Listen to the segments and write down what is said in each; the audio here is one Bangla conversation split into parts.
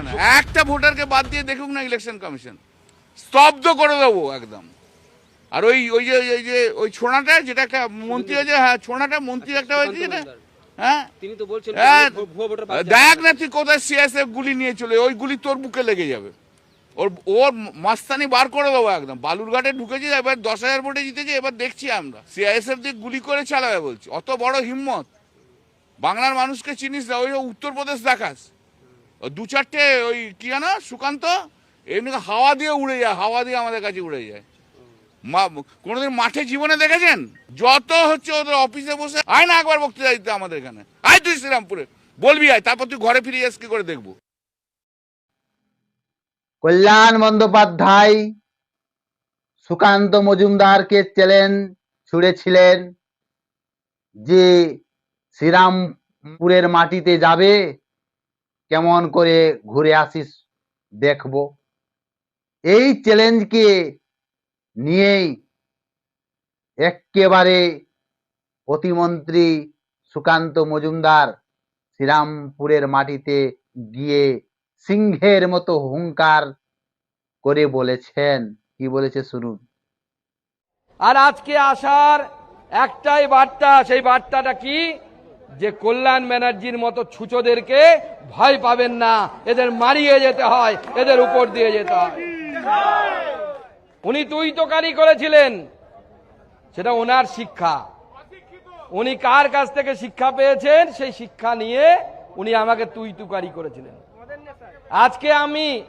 পারে না। একটা ভোটারকে বাদ দিয়ে দেখুক না ইলেকশন কমিশন। স্তব্ধ করে দেবো একদম। আর ওই ওই যে ওই যে ওই ছোড়াটা যেটা একটা মন্ত্রী হয়েছে হ্যাঁ ছোড়াটা মন্ত্রী একটা হয়েছে যেটা হ্যাঁ? তিনি তো বলছেন হ্যাঁ, দেখ না তুই কোথায় সিএসএফ গুলি নিয়ে চলে ওই গুলি তোর বুকে লেগে যাবে। ওর ওর মাস্তানি বার করে দেবো একদম। বালুরঘাটে ঢুকেছি এবার দশ হাজার ভোটে জিতেছে এবার দেখছি আমরা। সিআইএসএফ দিয়ে গুলি করে চালাবে বলছি অত বড় হিম্মত। বাংলার মানুষকে চিনিস না ওই উত্তরপ্রদেশ দেখাস। দু চারটে ওই কি জানো, সুকান্ত, এমনি হাওয়া দিয়ে উড়ে যায়, হাওয়া দিয়ে আমাদের কাছে উড়ে যায়। মা- কোনোদিন মাঠে জীবনে দেখেছেন? যত হচ্ছে ওদের অফিসে বসে, আয় না একবার বক্তৃতা দিতে আমাদের এখানে। আয় তুই শ্রীরামপুরে। বলবি আয়, তারপর তুই ঘরে ফিরে যাস কি করে দেখব? কল্যাণ বন্দ্যোপাধ্যায়, সুকান্ত মজুমদারকে চ্যালেঞ্জ ছুড়েছিলেন যে শ্রীরামপুরের মাটিতে যাবে। কেমন করে ঘুরে আসিস দেখব। এই চ্যালেঞ্জকে নিয়েই একেবারে প্রতিমন্ত্রী সুকান্ত মজুমদার শ্রীরামপুরের মাটিতে গিয়ে সিংহের মতো হুঙ্কার করে বলেছেন। কি বলেছে শুনুন। আর আজকে আসার একটাই বার্তা, সেই বার্তাটা কি? যে কল্যাণ ব্যানার্জির মতো ছুচোদেরকে ভয় পাবেন না। এদের মারিয়ে যেতে হয়, এদের উপর দিয়ে যেতে হয়। উনি তুই তোকারি করেছিলেন। সেটা ওনার শিক্ষা। উনি কার কাছ থেকে শিক্ষা পেয়েছেন, সেই শিক্ষা নিয়ে উনি আমাকে তুই তুকারি করেছিলেন। আজকে আমি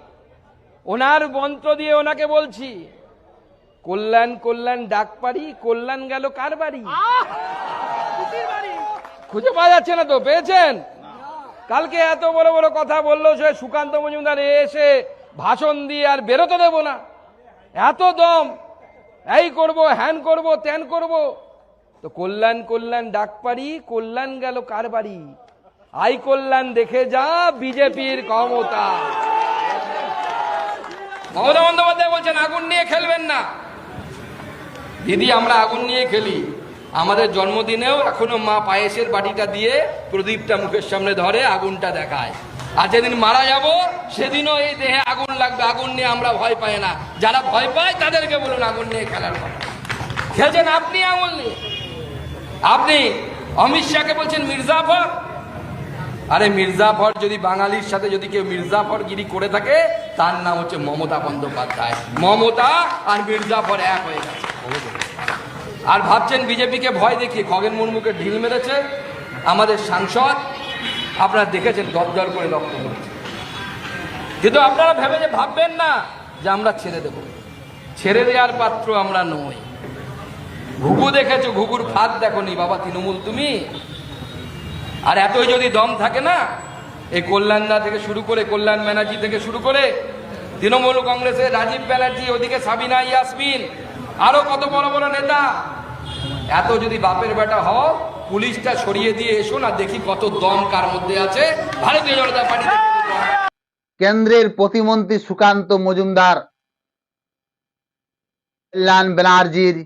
ওনার মন্ত্র দিয়ে ওনাকে বলছি, কল্যাণ কল্যাণ ডাক পারি কল্যাণ গেল কার বাড়ি খুঁজে পাওয়া যাচ্ছে না তো, পেয়েছেন? কালকে এত বড় বড় কথা বলল সে সুকান্ত মজুমদার এসে ভাষণ দিয়ে আর বেরোতে দেব না। এত দম, এই করব, হ্যান করব, ত্যান করব। তো কল্যাণ কল্যাণ ডাক পারি কল্যাণ গেল কার বাড়ি? আই কল্যাণ দেখে যা বিজেপির ক্ষমতা। মমতা বন্দ্যোপাধ্যায় বলছেন, আগুন নিয়ে খেলবেন না। দিদি, আমরা আগুন নিয়ে খেলি। আমাদের জন্মদিনেও এখনও মা পায়েসের বাটিটা দিয়ে প্রদীপটা মুখের সামনে ধরে, আগুনটা দেখায়। আর যেদিন মারা যাব, সেদিনও এই দেহে আগুন লাগবে। আগুন নিয়ে আমরা ভয় পাই না। যারা ভয় পায়, তাদেরকে বলুন আগুন নিয়ে খেলার কথা। খেলছেন আপনি আগুন নিয়ে? আপনি, অমিত শাহকে বলছেন মির্জাফর? আরে মির্জাফর যদি বাঙালির সাথে যদি কেউ মির্জাফর গিরি করে থাকে, তার নাম হচ্ছে মমতা বন্দ্যোপাধ্যায়। মমতা আর মির্জাফর এক হয়ে গেছে। আর ভাবছেন বিজেপিকে ভয় দেখিয়ে খগেন মুর্মুকে ঢিল মেরেছে আমাদের সাংসদ। আপনারা দেখেছেন দরদর করে রক্ত পড়ছে কিন্তু আপনারা ভেবে যে ভাববেন না যে আমরা ছেড়ে দেব। ছেড়ে দেওয়ার পাত্র আমরা নই। ঘুঘু দেখেছ, ঘুঘুর ফাঁদ দেখনি। বাবা তৃণমূল তুমি? আর এতই যদি দম থাকে না, এই কল্যাণদা থেকে শুরু করে, কল্যাণ ব্যানার্জি থেকে শুরু করে, তৃণমূল কংগ্রেসের রাজীব ব্যানার্জি, ওদিকে সাবিনা, ইয়াসমিন আরও কত বড় বড় নেতা? এত যদি বাপের বেটা হও, পুলিশটা সরিয়ে দিয়ে এসো না, দেখি কত দম কার মধ্যে আছে। ভারতীয় জনতা পার্টি কেন্দ্রের প্রতিমন্ত্রী সুকান্ত মজুমদার কল্যাণ ব্যানার্জির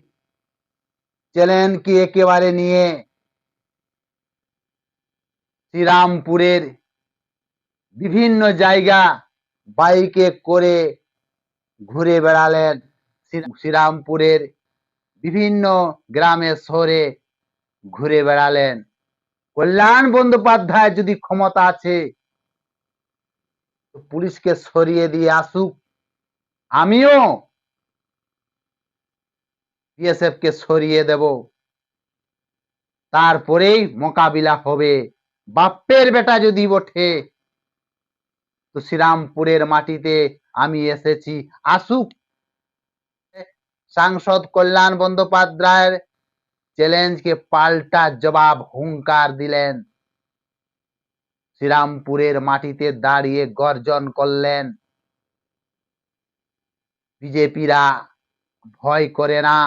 চ্যালেঞ্জকে একেবারে নিয়ে শ্রীরামপুরের বিভিন্ন জায়গা বাইকে করে ঘুরে বেড়ালেন? শ্রীরামপুরের বিভিন্ন গ্রামে শহরে ঘুরে বেড়ালেন। কল্যাণ বন্দ্যোপাধ্যায় যদি ক্ষমতা আছে পুলিশকে সরিয়ে দিয়ে আসুক। আমিও বিএসএফ কে সরিয়ে দেব। তারপরেই মোকাবিলা হবে। বাপ্পের বেটা যদি ওঠে, তো শ্রীরামপুরের মাটিতে আমি এসেছি। আসুক। সাংসদ কল্যাণ বন্দ্যোপাধ্যায়ের চ্যালেঞ্জকে পাল্টা জবাব হুঙ্কার দিলেন। শ্রীরামপুরের মাটিতে দাঁড়িয়ে গর্জন করলেন। বিজেপিরা ভয় করে না।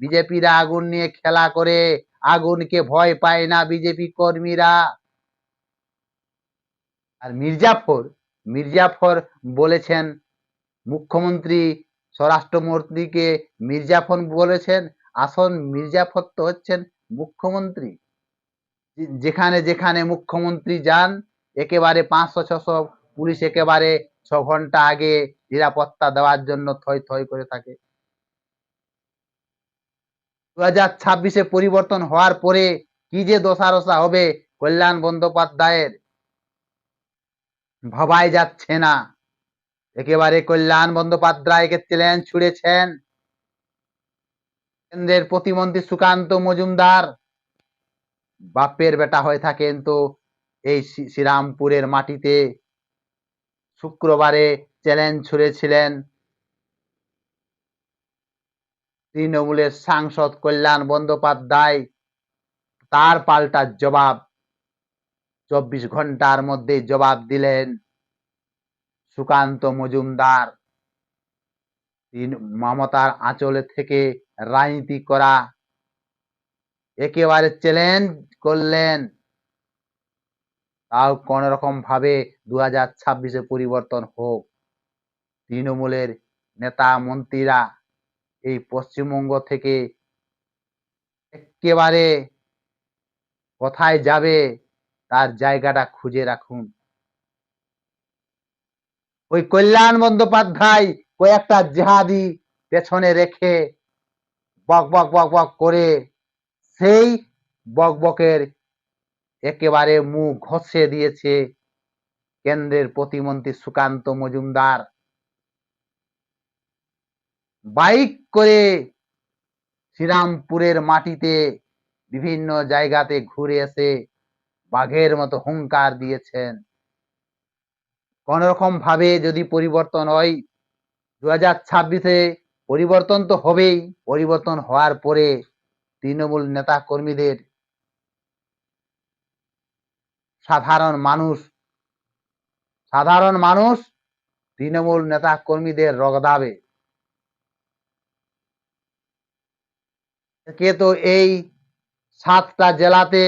বিজেপিরা আগুন নিয়ে খেলা করে। আগুনকে ভয় পায় না বিজেপি কর্মীরা। আর মির্জাফর মির্জাফর বলেছেন, মুখ্যমন্ত্রী স্বরাষ্ট্রমন্ত্রীকে মির্জাফর বলেছেন আসল মির্জাফর তো হচ্ছেন মুখ্যমন্ত্রী। যেখানে যেখানে মুখ্যমন্ত্রী যান, একেবারে পাঁচশো, ছশো পুলিশ একেবারে ছ ঘণ্টা আগে নিরাপত্তা দেওয়ার জন্য থই থই করে থাকে। দু হাজার ছাব্বিশে পরিবর্তন হওয়ার পরে কি যে দশারসা হবে কল্যাণ বন্দ্যোপাধ্যায়ের, ভাবাই যাচ্ছে না। একেবারে কল্যাণ বন্দ্যোপাধ্যায়কে চ্যালেঞ্জ ছুড়েছেন। কেন্দ্রের প্রতিমন্ত্রী সুকান্ত মজুমদার। বাপের বেটা হয়ে থাকেন তো এই শ্রীরামপুরের মাটিতে। শুক্রবারে চ্যালেঞ্জ ছুড়েছিলেন। তৃণমূলের সাংসদ কল্যাণ বন্দ্যোপাধ্যায়। তার পাল্টা জবাব চব্বিশ ঘণ্টার মধ্যে জবাব দিলেন। সুকান্ত মজুমদার। তিন- মমতার আঁচলে থেকে রাজনীতি করা একেবারে চ্যালেঞ্জ করলেন। তাও কোন রকম ভাবে দু হাজার ছাব্বিশে পরিবর্তন হোক। তৃণমূলের নেতা মন্ত্রীরা এই পশ্চিমবঙ্গ থেকে একেবারে কোথায় যাবে, তার জায়গাটা খুঁজে রাখুন। ওই কল্যাণ বন্দ্যোপাধ্যায় কয়েকটা জেহাদি পেছনে রেখে বক বক বক বক করে সেই বক বকের একেবারে মুখ ঘষে দিয়েছে কেন্দ্রের প্রতিমন্ত্রী সুকান্ত মজুমদার। বাইক করে শ্রীরামপুরের মাটিতে বিভিন্ন জায়গাতে ঘুরে এসে বাঘের মতো হুঙ্কার দিয়েছেন। ভাবে যদি পরিবর্তন হয় দু হাজার ছাব্বিশে পরিবর্তন তো হবেই। পরিবর্তন হওয়ার পরে তৃণমূল নেতা কর্মীদের সাধারণ মানুষ সাধারণ মানুষ তৃণমূল নেতা কর্মীদের রগদাবে কে তো এই সাতটা জেলাতে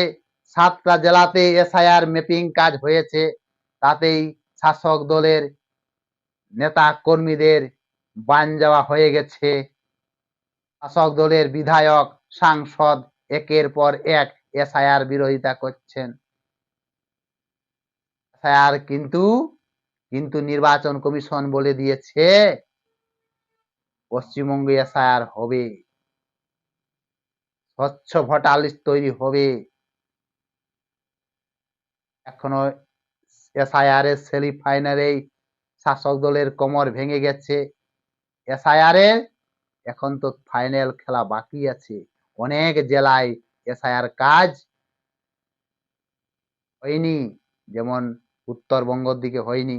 সাতটা জেলাতে এসআইআর ম্যাপিং কাজ হয়েছে, তাতেই শাসক দলের নেতা কর্মীদের বান যাওয়া হয়ে গেছে। শাসক দলের বিধায়ক, সাংসদ একের পর এক এসআইআর বিরোধিতা করছেন। এসআইআর কিন্তু কিন্তু নির্বাচন কমিশন বলে দিয়েছে, পশ্চিমবঙ্গে এসআইআর হবে। স্বচ্ছ ভোটার লিস্ট তৈরি হবে। এখনও এসআইআর এর সেমিফাইনালেই শাসক দলের কোমর ভেঙে গেছে। এসআইআর এর এখন তো ফাইনাল খেলা বাকি আছে। অনেক জেলায় এসআইআর কাজ হয়নি, যেমন উত্তরবঙ্গর দিকে হয়নি।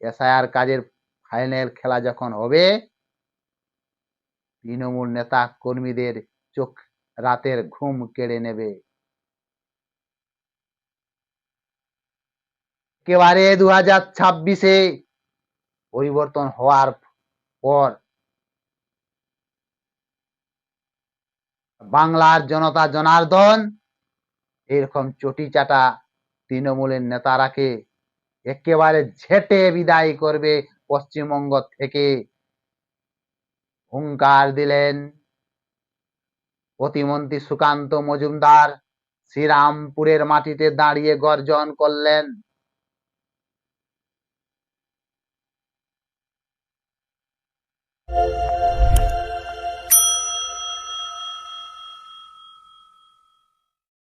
এসআইআর কাজের ফাইনাল খেলা যখন হবে, তৃণমূল নেতা কর্মীদের চোখ রাতের ঘুম কেড়ে নেবে। একেবারে দু হাজার ছাব্বিশে পরিবর্তন হওয়ার পর বাংলার জনতা জনার্দন, এরকম চটি চাটা তৃণমূলের নেতারাকে একেবারে ঝেটে বিদায় করবে পশ্চিমবঙ্গ থেকে। হুঙ্কার দিলেন প্রতিমন্ত্রী সুকান্ত মজুমদার, শ্রীরামপুরের মাটিতে দাঁড়িয়ে গর্জন করলেন।